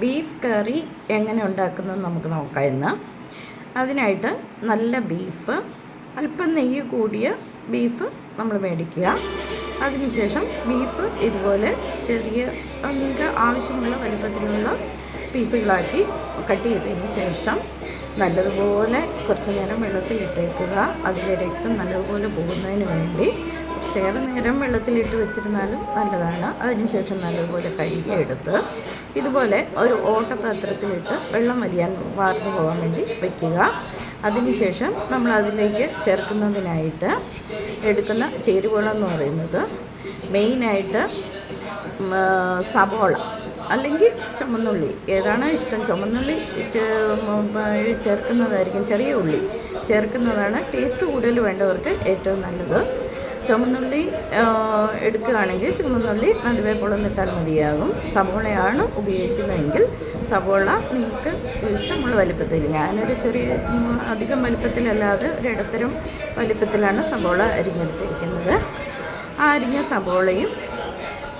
Beef കറി എങ്ങനെ ഉണ്ടാക്കുന്നത് നമുക്ക് നോക്കാം ഇന്ന്. അതിനായിട്ട് നല്ല ബീഫ് അല്പം നെയ്യ് കൂടിയ ബീഫ് നമ്മൾ മേടിക്കുക. അതിനുശേഷം ബീഫ് ഇതുപോലെ ചെറിയ നിങ്ങൾക്ക് ആവശ്യമുള്ള വലുപ്പത്തിലുള്ള പീസുകളാക്കി കട്ട് ചെയ്തതിന് ശേഷം നല്ലതുപോലെ കുറച്ച് നേരം വെള്ളത്തിൽ ഇട്ടേക്കുക അതിലെ രക്തം നല്ലതുപോലെ പോകുന്നതിന് വേണ്ടി കുറച്ചേറെ നേരം വെള്ളത്തിലിട്ട് വെച്ചിരുന്നാലും നല്ലതാണ്. അതിനുശേഷം നല്ലതുപോലെ കഴുകിയെടുത്ത് ഇതുപോലെ ഒരു ഓട്ടപാത്രത്തിലിട്ട് വെള്ളം വലിയാൻ വാർന്നു പോകാൻ വേണ്ടി വയ്ക്കുക അതിനുശേഷം നമ്മൾ അതിലേക്ക് ചേർക്കുന്നതിനായിട്ട് എടുക്കുന്ന ചേരുവകളെന്ന് പറയുന്നത് മെയിനായിട്ട് സവോള. അല്ലെങ്കിൽ ചുമന്നുള്ളി. ഏതാണ് ഇഷ്ടം? ചുമന്നുള്ളി ചേർക്കുന്നതായിരിക്കും. ചെറിയ ഉള്ളി ചേർക്കുന്നതാണ് ടേസ്റ്റ് കൂടുതൽ വേണ്ടവർക്ക് ഏറ്റവും നല്ലത്. ചുമന്നുള്ളി എടുക്കുകയാണെങ്കിൽ ചുമന്നുള്ളി നടുവേ പൊളന്നിട്ടാൽ മതിയാകും. സവോളയാണ് ഉപയോഗിക്കുന്നതെങ്കിൽ സവോള നിങ്ങൾക്ക് ഇഷ്ടമുള്ള വലിപ്പത്തിൽ. ഞാനൊരു ചെറിയ അധികം വലിപ്പത്തിലല്ലാതെ ഒരു ഇടത്തരം വലിപ്പത്തിലാണ് സവോള അരിഞ്ഞെടുത്തിരിക്കുന്നത്. ആ അരിഞ്ഞ സവോളയും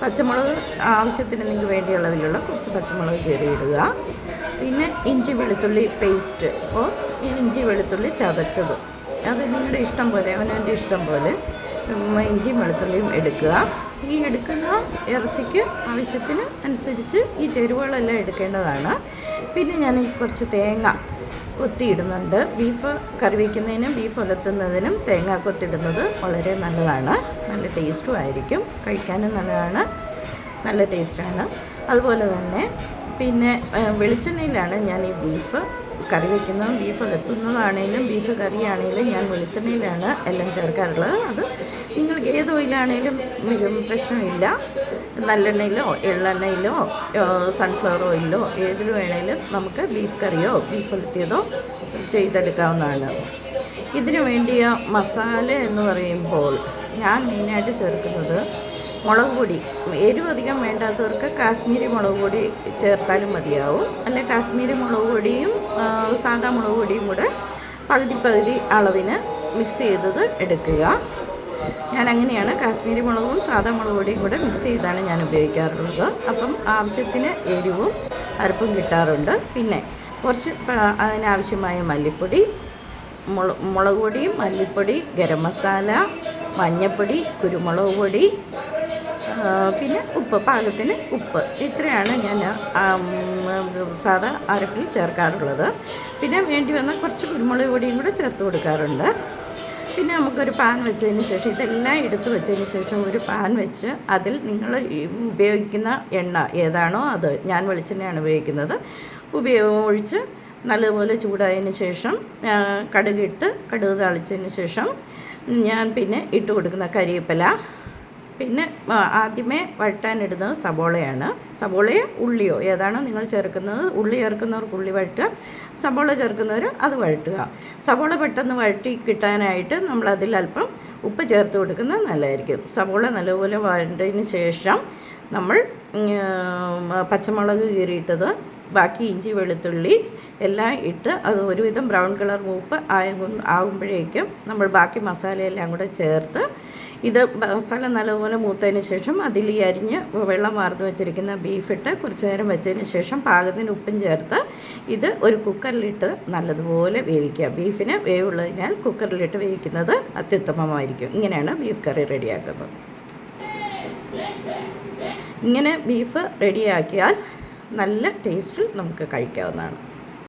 പച്ചമുളക് ആവശ്യത്തിന് നിങ്ങൾക്ക് വേണ്ടിയുള്ളതിലുള്ള കുറച്ച് പച്ചമുളക് കയറിയിടുക പിന്നെ ഇഞ്ചി വെളുത്തുള്ളി പേസ്റ്റ് ഓ ഇഞ്ചി വെളുത്തുള്ളി ചതച്ചത്. അത് നിങ്ങളുടെ ഇഷ്ടം പോലെ അവനവന്റെ ഇഷ്ടം പോലെ ഇഞ്ചിയും വെളുത്തുള്ളിയും എടുക്കുക. ഈ എടുക്കുന്ന ഇറച്ചിക്ക് ആവശ്യത്തിന് അനുസരിച്ച് ഈ ചേരുവകളെല്ലാം എടുക്കേണ്ടതാണ്. പിന്നെ ഞാൻ കുറച്ച് തേങ്ങ കൊത്തിയിടുന്നുണ്ട്. ബീഫ് കറി വയ്ക്കുന്നതിനും ബീഫ് ഉലർത്തുന്നതിനും തേങ്ങ കൊത്തിടുന്നത് വളരെ നല്ലതാണ്. നല്ല ടേസ്റ്റും ആയിരിക്കും. കഴിക്കാനും നല്ലതാണ്. നല്ല ടേസ്റ്റാണ്. അതുപോലെ തന്നെ പിന്നെ വെളിച്ചെണ്ണയിലാണ് ഞാൻ ഈ ബീഫ് കറി വയ്ക്കുന്നതും ബീഫ് ഉലർത്തുന്നതാണേലും ബീഫ് കറിയാണേലും ഞാൻ വെളിച്ചെണ്ണയിലാണ് എല്ലാം ചേർക്കാറുള്ളത്. അത് നിങ്ങൾക്ക് ഏത് ഓയിലാണേലും ഉം, പ്രശ്നമില്ല. നല്ലെണ്ണയിലോ എള്ളെണ്ണയിലോ സൺഫ്ലവർ ഓയിലോ ഏതിൽ വേണേലും നമുക്ക് ബീഫ് കറിയോ ബീഫ് ഉലത്തിയതോ ചെയ്തെടുക്കാവുന്നതാണ്. ഇതിനു വേണ്ടിയ മസാല എന്ന് പറയുമ്പോൾ ഞാൻ മെയിനായിട്ട് ചേർക്കുന്നത് മുളക് പൊടി. എരിവ് അധികം വേണ്ടാത്തവർക്ക് കാശ്മീരി മുളക് പൊടി ചേർത്താലും മതിയാവും. അല്ലെ കാശ്മീരി മുളക് പൊടിയും സാധാ മുളക് പൊടിയും കൂടെ പകുതി പകുതി അളവിന് മിക്സ് ചെയ്തത് എടുക്കുക. ഞാൻ അങ്ങനെയാണ് കാശ്മീരി മുളകും സാധാ മുളക് പൊടിയും കൂടെ മിക്സ് ചെയ്താണ് ഞാൻ ഉപയോഗിക്കാറുള്ളത്. അപ്പം ആവശ്യത്തിന് എരിവും അരപ്പും കിട്ടാറുണ്ട്. പിന്നെ കുറച്ച് അതിനാവശ്യമായ മല്ലിപ്പൊടി മുള മുളക് പൊടി മല്ലിപ്പൊടി ഗരം മസാല മഞ്ഞൾപ്പൊടി കുരുമുളക് പൊടി പിന്നെ ഉപ്പ് പാകത്തിന് ഉപ്പ്. ഇത്രയാണ് ഞാൻ സാധാ അരപ്പിൽ ചേർക്കാറുള്ളത്. പിന്നെ വേണ്ടി വന്ന കുറച്ച് കുരുമുളക് പൊടിയും കൂടെ ചേർത്ത് കൊടുക്കാറുണ്ട്. പിന്നെ നമുക്കൊരു പാൻ വെച്ചതിന് ശേഷം ഇതെല്ലാം എടുത്ത് വെച്ചതിന് ശേഷം ഒരു പാൻ വെച്ച് അതിൽ നിങ്ങൾ ഉപയോഗിക്കുന്ന എണ്ണ ഏതാണോ അത് ഞാൻ വെളിച്ചെണ്ണയാണ് ഉപയോഗിക്കുന്നത്. ഉപയോഗം ഒഴിച്ച് നല്ലതുപോലെ ചൂടായതിന് ശേഷം കടുകിട്ട് കടുക് തളിച്ചതിന് ശേഷം ഞാൻ പിന്നെ ഇട്ട് കൊടുക്കുന്ന കരിവേപ്പില പിന്നെ ആദ്യമേ വഴറ്റാനിടുന്നത് സബോളയാണ്. സബോളയോ ഉള്ളിയോ ഏതാണോ നിങ്ങൾ ചേർക്കുന്നത്? ഉള്ളി ചേർക്കുന്നവർക്ക് ഉള്ളി വഴറ്റുക. സബോള ചേർക്കുന്നവർ അത് വഴറ്റുക. സബോള പെട്ടെന്ന് വഴറ്റി കിട്ടാനായിട്ട് നമ്മൾ അതിൽ അല്പം ഉപ്പ് ചേർത്ത് കൊടുക്കുന്നത് നല്ലതായിരിക്കും. സബോള നല്ലപോലെ വഴണ്ടതിന് ശേഷം നമ്മൾ പച്ചമുളക് കീറിയിട്ടത് ബാക്കി ഇഞ്ചി വെളുത്തുള്ളി എല്ലാം ഇട്ട് അത് ഒരുവിധം ബ്രൗൺ കളർ മൂപ്പ് ആകും ആകുമ്പോഴേക്കും നമ്മൾ ബാക്കി മസാലയെല്ലാം കൂടെ ചേർത്ത് ഇത് മസാല നല്ലപോലെ മൂത്തതിന് ശേഷം അതിൽ ഈ അരിഞ്ഞ് വെള്ളം വാർന്നു വെച്ചിരിക്കുന്ന ബീഫിട്ട് കുറച്ച് നേരം വെച്ചതിന് ശേഷം പാകത്തിന് ഉപ്പും ചേർത്ത് ഇത് ഒരു കുക്കറിലിട്ട് നല്ലതുപോലെ വേവിക്കുക. ബീഫിന് വേവുള്ളതിനാൽ കുക്കറിലിട്ട് വേവിക്കുന്നത് അത്യുത്തമമായിരിക്കും. ഇങ്ങനെയാണ് ബീഫ് കറി റെഡിയാക്കുന്നത്. ഇങ്ങനെ ബീഫ് റെഡിയാക്കിയാൽ നല്ല ടേസ്റ്റിൽ നമുക്ക് കഴിക്കാവുന്നതാണ്.